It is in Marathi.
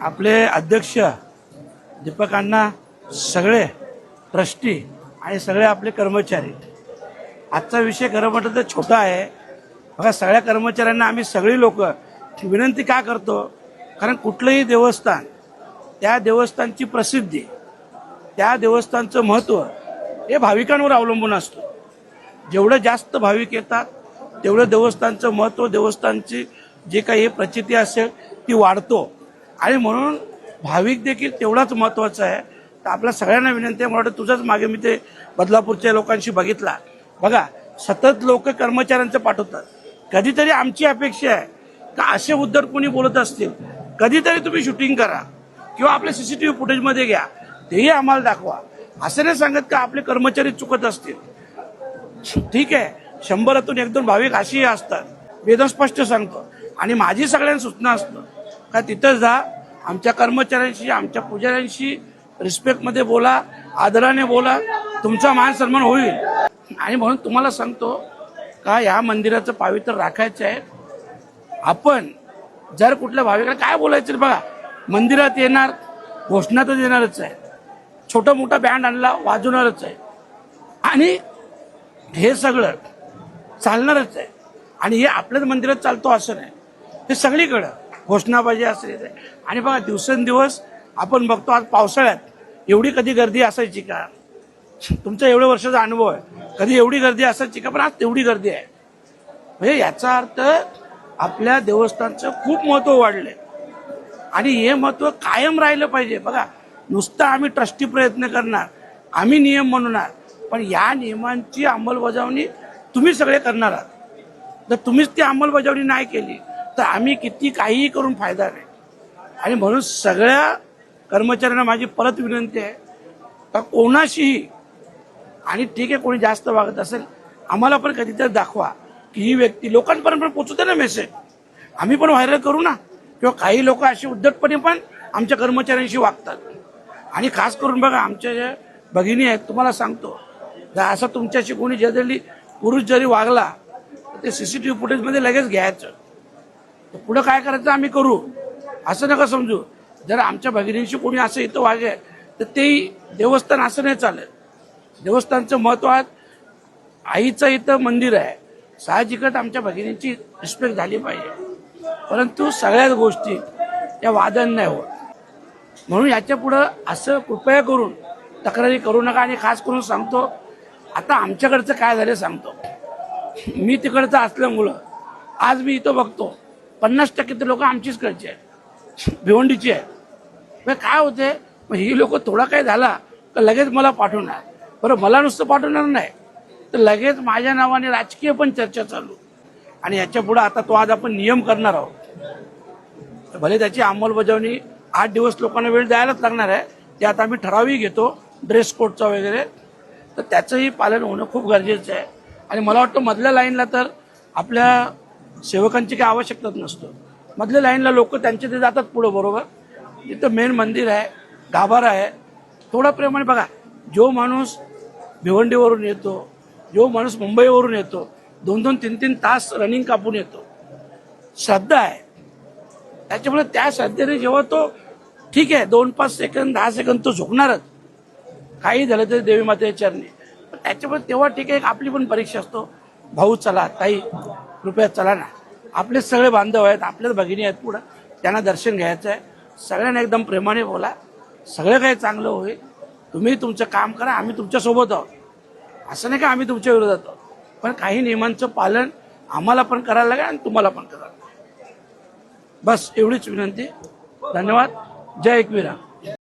आपले अध्यक्ष दीपकांना सगळे ट्रस्टी आणि सगळे आपले कर्मचारी. आजचा विषय खरं म्हटलं तर छोटा आहे. बघा सगळ्या कर्मचाऱ्यांना आम्ही सगळी लोक विनंती का करतो? कारण कुठलंही देवस्थान त्या देवस्थानची प्रसिद्धी त्या देवस्थानचं महत्त्व हे भाविकांवर अवलंबून असतं. जेवढं जास्त भाविक येतात तेवढं देवस्थानचं महत्त्व देवस्थानची जे काही प्रचिती असेल ती वाढतो. आणि म्हणून भाविक देखील तेवढाच महत्त्वाचा आहे. तर आपल्या सगळ्यांना विनंती आहे मला वाटतं तुझंच मागे मी ते बदलापूरच्या लोकांशी बघितला. बघा सतत लोक कर्मचाऱ्यांचं पाठवतात. कधीतरी आमची अपेक्षा आहे का असे उद्धट कोणी बोलत असतील? कधीतरी तुम्ही शूटिंग करा किंवा आपल्या सी सी टी व्ही फुटेजमध्ये घ्या. तेही आम्हाला दाखवा. असं नाही सांगत का आपले कर्मचारी चुकत असतील? ठीक आहे. शंभरातून एक दोन भाविक असेही असतात. वेदन स्पष्ट सांगतो. आणि माझी सगळ्यांना सूचना असतं. का तिथं जा. आमच्या कर्मचाऱ्यांशी आमच्या पुजाऱ्यांशी रिस्पेक्टमध्ये बोला आदराने बोला. तुमचा मान सन्मान होईल. आणि म्हणून तुम्हाला सांगतो का या मंदिराचं पावित्र्य राखायचं आहे. आपण जर कुठल्या भाविकाला काय बोलायचं बघा मंदिरात येणार घोषणा तर देणारच आहे. छोटा मोठा बँड आणला वाजवणारच आहे. आणि हे सगळं चालणारच आहे. आणि हे आपल्याच मंदिरात चालतो असं नाही. हे सगळीकडं. घोषणा पाहिजे आणि बघा दिवसेंदिवस आपण बघतो आज पावसाळ्यात एवढी कधी गर्दी असायची का? तुमचा एवढ्या वर्षाचा अनुभव आहे. कधी एवढी गर्दी असायची का? पण आज तेवढी गर्दी आहे. म्हणजे याचा अर्थ आपल्या देवस्थानचं खूप महत्त्व वाढलंय. आणि हे महत्त्व कायम राहिलं पाहिजे. बघा नुसतं आम्ही ट्रस्टी प्रयत्न करणार आम्ही नियम म्हणणार पण या नियमांची अंमलबजावणी तुम्ही सगळे करणार आहात. जर तुम्हीच ती अंमलबजावणी नाही केली तर आम्ही किती काहीही करून फायदा नाही. आणि म्हणून सगळ्या कर्मचाऱ्यांना माझी परत विनंती आहे का कोणाशीही आणि ठीक आहे कोणी जास्त वागत असेल आम्हाला पण कधीतरी दाखवा की ही व्यक्ती लोकांपर्यंत पण पोचवते ना मेसेज आम्ही पण व्हायरल करू ना. किंवा काही लोक अशी उद्धटपणे पण आमच्या कर्मचाऱ्यांशी वागतात. आणि खास करून बघा आमच्या ज्या भगिनी आहेत तुम्हाला सांगतो जर असं तुमच्याशी कोणी जरी पुरुष जरी वागला तर ते सी सी टी व्ही फुटेजमध्ये लगेच घ्यायचं. तर पुढं काय करायचं आम्ही करू? असं नका समजू. जर आमच्या भगिनींशी कोणी असं इथं वागे तर तेही देवस्थान असं नाही चालत. देवस्थानचं महत्त्व आज आईचं इथं मंदिर आहे. साहजिकच आमच्या भगिनींची रिस्पेक्ट झाली पाहिजे. परंतु सगळ्याच गोष्टी या वादन नाही होत. म्हणून याच्या पुढं असं कृपया करून तक्रारी करू नका आणि खास करून सांगतो आता आमच्याकडचं काय झालं सांगतो. मी तिकडचं असल्यामुळं आज मी इथं बघतो. पन्नास टक्के ते लोक आमचीच कडचे आहेत. भिवंडीची आहेत. मग काय होते? मग ही लोक थोडा काय झाला तर लगेच मला पाठवणार. बरं मला नुसतं पाठवणार नाही. तर लगेच माझ्या नावाने राजकीय पण चर्चा चालू. आणि याच्यापुढे आता तो आज आपण नियम करणार आहोत. भले त्याची अंमलबजावणी आठ दिवस लोकांना वेळ द्यायलाच लागणार आहे. ते आता आम्ही ठरावही घेतो ड्रेस कोडचा वगैरे. तर त्याचंही पालन होणं खूप गरजेचं आहे. आणि मला वाटतं मधल्या लाईनला तर आपल्या सेवकांची काही आवश्यकताच नसतो. मधल्या लाईनला लोक त्यांचे ते जातात पुढं बरोबर? इथं मेन मंदिर आहे गाभारा आहे. थोडा प्रमाणे बघा जो माणूस भिवंडीवरून येतो जो माणूस मुंबईवरून येतो दोन दोन तीन तीन तास रनिंग कापून येतो. श्रद्धा आहे. त्याच्यामुळे त्या श्रद्धेने जेव्हा तो ठीक आहे दोन पाच सेकंद दहा सेकंद तो झोपणारच काही झालं तरी देवी मातेच्या चरणी. पण त्याच्यामुळे तेव्हा ठीक आहे आपली पण परीक्षा असतो. भाऊ चला ताई. कृपया चला ना. आपले सगळे बांधव आहेत आपल्याच भगिनी आहेत पुढं. त्यांना दर्शन घ्यायचं आहे सगळ्यांना एकदम प्रेमाने बोला. सगळं काही चांगलं होईल. तुम्ही तुमचं काम करा आम्ही तुमच्यासोबत आहोत. असं नाही का आम्ही तुमच्या विरोधात आहोत? पण काही नियमांचं पालन आम्हाला पण करायला लागेल आणि तुम्हाला पण करायला लागेल. बस एवढीच विनंती. धन्यवाद. जय एकविरा.